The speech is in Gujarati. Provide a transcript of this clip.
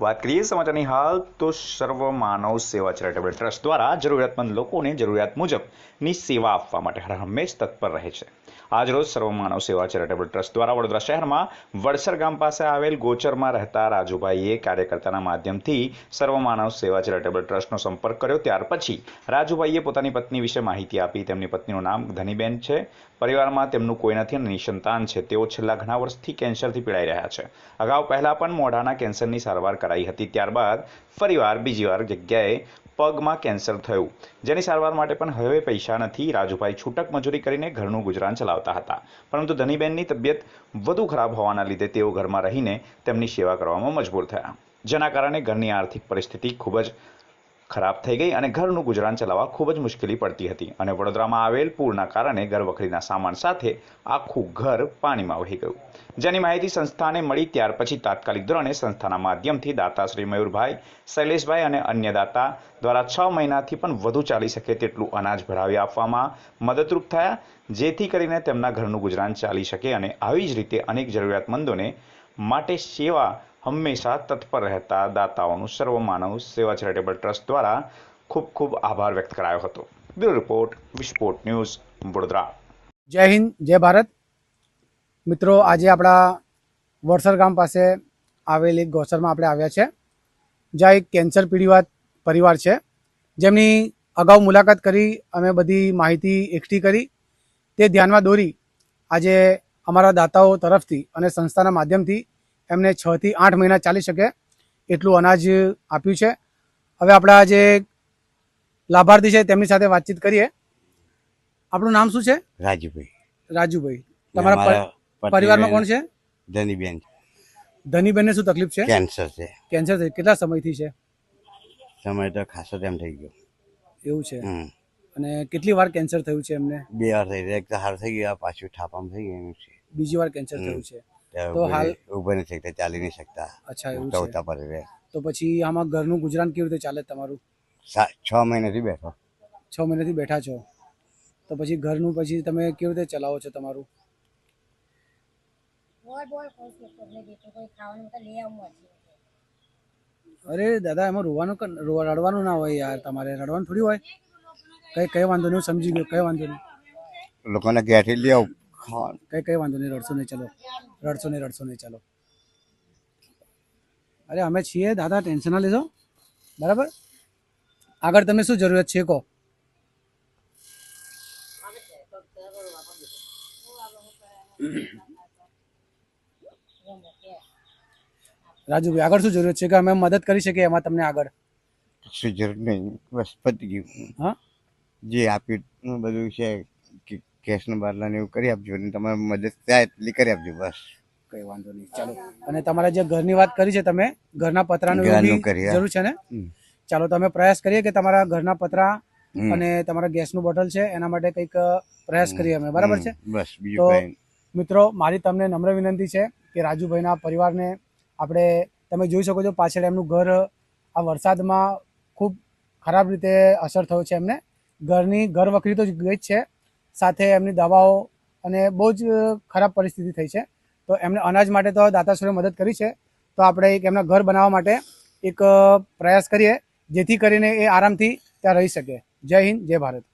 વાત કરીએ સમાચારની હાલ, તો સર્વ માનવ સેવા ચેરિટેબલ ટ્રસ્ટ દ્વારા જરૂરિયાતમંદ લોકોને જરૂરિયાત મુજબની સેવા આપવા માટે હર હંમેશ તત્પર રહે છે. આજરોજ સર્વ માનવ સેવા ચેરિટેબલ ટ્રસ્ટ દ્વારા વડોદરા શહેરમાં વડસર ગામ પાસે આવેલ ગોચરમાં રહેતા રાજુભાઈએ કાર્યકર્તાના માધ્યમથી સર્વ માનવ સેવા ચેરિટેબલ ટ્રસ્ટનો સંપર્ક કર્યો. ત્યાર પછી રાજુભાઈએ પોતાની પત્ની વિશે માહિતી આપી. તેમની પત્નીનું નામ ધનીબેન છે. પરિવારમાં તેમનું કોઈ નથી અને નિસંતાન છે. તેઓ છેલ્લા ઘણા વર્ષથી કેન્સરથી પીડાઈ રહ્યા છે. અગાઉ પહેલાં પણ મોઢાના કેન્સરની સારવાર કરાઈ હતી ત્યારબાદ ફરીવાર બીજી જગ્યાએ પગમાં કેન્સર થયું. જેની સારવાર માટે પણ હવે પૈસા નથી. રાજુભાઈ છૂટક મજૂરી કરીને ઘરનું ગુજરાન ચલાવતા હતા. પરંતુ ધનીબેનની તબિયત વધુ ખરાબ હોવાના લીધે તેઓ ઘરમાં રહીને તેમની સેવા કરવામાં મજબૂર થયા. જેના કારણે ઘરની આર્થિક પરિસ્થિતિ ખૂબ જ ખરાબ થઈ ગઈ અને ઘરનું ગુજરાન ચલાવવા ખૂબ જ મુશ્કેલી પડતી હતી. અને વડોદરામાં આવેલ પૂરના કારણે ઘરવખરીના સામાન સાથે આખું ઘર પાણીમાં વહી ગયું. જેની માહિતી સંસ્થાને મળી ત્યાર પછી તાત્કાલિક ધોરણે સંસ્થાના માધ્યમથી દાતા શ્રી મયુરભાઈ, શૈલેષભાઈ અને અન્ય દાતા દ્વારા છ મહિનાથી પણ વધુ ચાલી શકે તેટલું અનાજ ભરાવી આપવામાં મદદરૂપ થયા, જેથી કરીને તેમના ઘરનું ગુજરાન ચાલી શકે અને આવી જ રીતે અનેક જરૂરિયાતમંદોને માટે સેવા હંમેશા તત્પર રહેતા દાતાઓનું સર્વ માનવ સેવા ચેરિટેબલ ટ્રસ્ટ દ્વારા ખૂબ ખૂબ આભાર વ્યક્ત કરાયો હતો. Bureau report, Visphot news, Vadodara. Jai Hind, Jai Bharat. મિત્રો, આજે આપણા વડસર ગામ પાસે આવેલી એક ગૌચરમાં આપણે આવ્યા છે, જ્યાં એક કેન્સર પીડિત પરિવાર છે. જેમની અગાઉ મુલાકાત કરી, અમે બધી માહિતી એકઠી કરી. તે ધ્યાનમાં દોરી આજે અમારા દાતાઓ તરફથી અને સંસ્થાના માધ્યમથી એમને છ થી આઠ મહિના ચાલી શકે એટલું અનાજ આપ્યું છે. હવે આપણા જે લાભાર્થી છે તેમની સાથે વાતચીત કરીએ. આપણું નામ શું છે? રાજુભાઈ. રાજુભાઈ. તમારા પરિવારમાં કોણ છે? ધનીબેન ધનીબેનને શું તકલીફ છે? કેન્સર છે. કેન્સર થઈ કેટલા સમયથી છે? સમય તો ખાસો તેમ થઈ ગયો. એવું છે. અને કેટલી વાર કેન્સર થયું છે એમને? બે વાર થઈ ગયા. એક તો હાર થઈ ગયા પાછું ઠાપામ થઈ ગયું છે. બીજી વાર કેન્સર થયું છે. તો હાલ- નહીં- ઊભા નહીં શકતા ચાલી નહીં શકતા. અચ્છા એવું છે. ઉઠતા રહે. તો પછી આમાં ઘરનું ગુજરાન કેવી રીતે ચાલે તમારું? છ મહિનાથી બેઠો. છ મહિનાથી બેઠા છો. તો પછી ઘરનું પછી તમે કેવી રીતે ચલાવો છો તમારું? અરે દાદા એમાં રોવાનું રડવાનું ના હોય યાર તમારે રડવાનું થોડી હોય. કઈ કઈ વાંધો નહીં સમજી ગયો કઈ વાંધો નહીં. લોકોને ઘેરથી લઈ આવું. ખાવાનું કઈ કઈ વાંધો નહીં રડશો નહીં ચલો. રડશો નહીં રડશો નહીં ચાલો. અરે અમે છીએ દાદા ટેન્શન ના લેશો બરાબર? આગળ તમને શું જરૂરિયાત છે કહો. રાજુભાઈ આગળ શું જરૂરિયાત છે કે અમે મદદ કરી શકીએ એમાં તમને આગળ? જરૂર નહીં બસ પતી ગયું. હા? જે આપ્યું બધું છે કે- કેસનું એવું કરી આપજો અને તમારે મદદ થાય એટલી કરી આપજો બસ. કઈ વાંધો નહીં. ચાલો. અને તમારા જે ઘરની વાત કરી છે તમે ઘરના પતરાનું. જરૂર છે ને? ચાલો તમે પ્રયાસ કરીએ કે તમારા ઘરના પતરા અને તમારા ગેસનું બોટલ છે એના માટે કંઈક પ્રયાસ કરીએ અમે. બરાબર છે? બસ તો મિત્રો મારી તમને નમ્ર વિનંતી છે કે રાજુભાઈના પરિવારને આપણે તમે જોઈ શકો છો પાછળ એમનું ઘર આ વરસાદમાં ખૂબ ખરાબ રીતે અસર થયો છે એમને. ઘરની ઘર વખરી તો ગઈ જ છે સાથે એમની દવાઓ અને બહુ જ ખરાબ પરિસ્થિતિ થઈ છે. તો એમને અનાજ માટે તો દાતાશ્રીએ મદદ કરી છે. તો આપણે એક એમના ઘર બનાવવા માટે એક પ્રયાસ કરીએ, જેથી કરીને એ આરામથી ત્યાં રહી શકે. જય હિન્દ, જય ભારત.